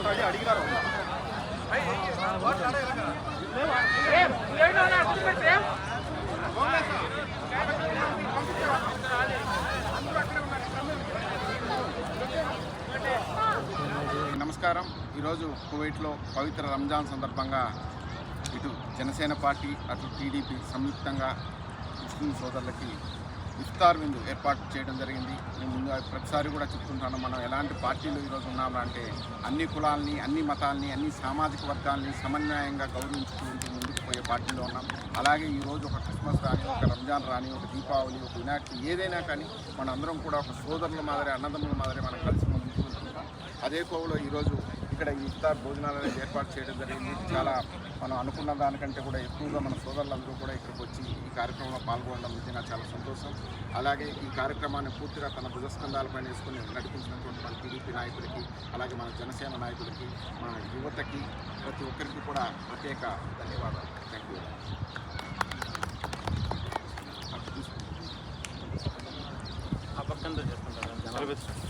Already అడిగినారు. నమస్కారం. ఈరోజు కువైట్లో పవిత్ర రంజాన్ సందర్భంగా ఇటు జనసేన పార్టీ అటు టీడీపీ సంయుక్తంగా ముస్లిం సోదరులకి ఇఫ్తార్ విందు ఏర్పాటు చేయడం జరిగింది. నేను ముందు ప్రతిసారి కూడా చెప్తుంటాను మనం ఎలాంటి పార్టీలు ఈరోజు ఉన్నామంటే అన్ని కులాలని అన్ని మతాలని అన్ని సామాజిక వర్గాల్ని సమన్వయంగా గౌరవించుకుంటూ ముందుకు పోయే పార్టీలో ఉన్నాం. అలాగే ఈరోజు ఒక క్రిస్మస్ రాని ఒక రంజాన్ రాని ఒక దీపావళి ఒక వినాయక ఏదైనా కానీ మనందరం కూడా ఒక సోదరుల మాదిరి అన్నదమ్ముల మాదిరి మనం కలిసి ముందుకు అదే కోవలో ఈరోజు ఇక్కడ ఈ ఇఫ్తార్ భోజనాలు అనేది ఏర్పాటు చేయడం జరిగింది. చాలా మనం అనుకున్న దానికంటే కూడా ఎక్కువగా మన సోదరులందరూ కూడా ఇక్కడికి వచ్చి ఈ కార్యక్రమంలో పాల్గొనడం నిజంగా చాలా సంతోషం. అలాగే ఈ కార్యక్రమాన్ని పూర్తిగా తన భుజస్కంధాలపైన వేసుకుని నడిపించినటువంటి మన టీడీపీ నాయకులకి అలాగే మన జనసేన నాయకులకి మన యువతకి ప్రతి ఒక్కరికి కూడా ప్రత్యేక ధన్యవాదాలు. థ్యాంక్ యూ ఆ పక్కన చేస్తుంటారు.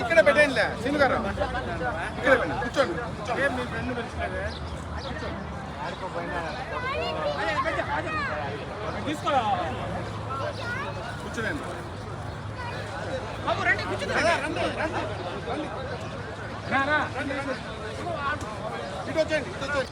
ఇక్కడ పెట్టేయండిలే. సీను గారు. ఇక్కడ కూర్చోండి. మీ ఫ్రెండ్ పిలిచినదే? తీసుకో కూర్చోండి. ఇటు వచ్చేయండి ఇటు వచ్చేయండి.